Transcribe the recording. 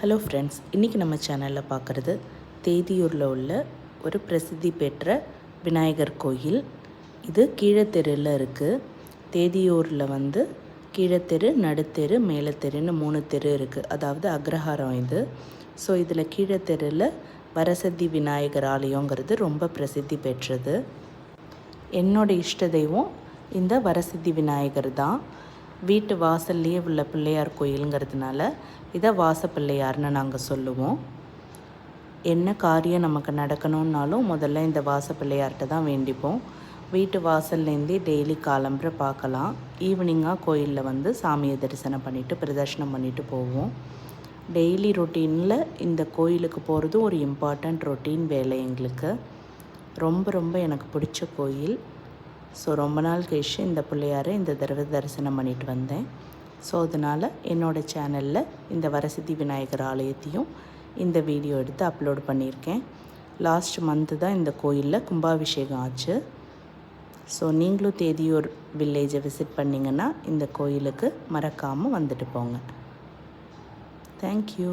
Hello friends இன்றைக்கி நம்ம சேனலில் பார்க்குறது தேதியூரில் உள்ள ஒரு பிரசித்தி பெற்ற விநாயகர் கோயில். இது கீழத்தெருவில் இருக்குது தேதியூரில் வந்து கீழத்தெரு நடுத்தெரு மேலத்தெருன்னு மூணு தெரு இருக்குது அதாவது அக்ரஹாரம் இது. ஸோ இதில் கீழத்தெருவில் வரசதி விநாயகர் ஆலயங்கிறது ரொம்ப பிரசித்தி பெற்றது. என்னோடய இஷ்ட தெய்வம் இந்த வரசித்தி விநாயகர் தான். வீட்டு வாசல்லையே உள்ள பிள்ளையார் கோயிலுங்கிறதுனால இதை வாச பிள்ளையார்னு நாங்கள் சொல்லுவோம். என்ன காரியம் நமக்கு நடக்கணும்னாலும் முதல்ல இந்த வாச பிள்ளையார்கிட்ட தான் வேண்டிப்போம். வீட்டு வாசல்லேருந்தே டெய்லி காலம்புற பார்க்கலாம். ஈவினிங்காக கோயிலில் வந்து சாமியை தரிசனம் பண்ணிவிட்டு பிரதர்ஷனம் பண்ணிவிட்டு போவோம். டெய்லி ரொட்டீனில் இந்த கோயிலுக்கு போகிறதும் ஒரு இம்பார்ட்டண்ட் ரொட்டீன் வேலை எங்களுக்கு. ரொம்ப ரொம்ப எனக்கு பிடிச்ச கோயில். ஸோ ரொம்ப நாள் கழிச்சு இந்த பிள்ளையாரை இந்த தடவை தரிசனம் பண்ணிட்டு வந்தேன். ஸோ அதனால் என்னோடய சேனலில் இந்த வரசித்தி விநாயகர் ஆலயத்தையும் இந்த வீடியோ எடுத்து அப்லோட் பண்ணியிருக்கேன். லாஸ்ட் மந்த்து தான் இந்த கோயிலில் கும்பாபிஷேகம் ஆச்சு. ஸோ நீங்களும் தேதியூர் வில்லேஜை விசிட் பண்ணிங்கன்னா இந்த கோயிலுக்கு மறக்காமல் வந்துட்டு போங்க. தேங்க்யூ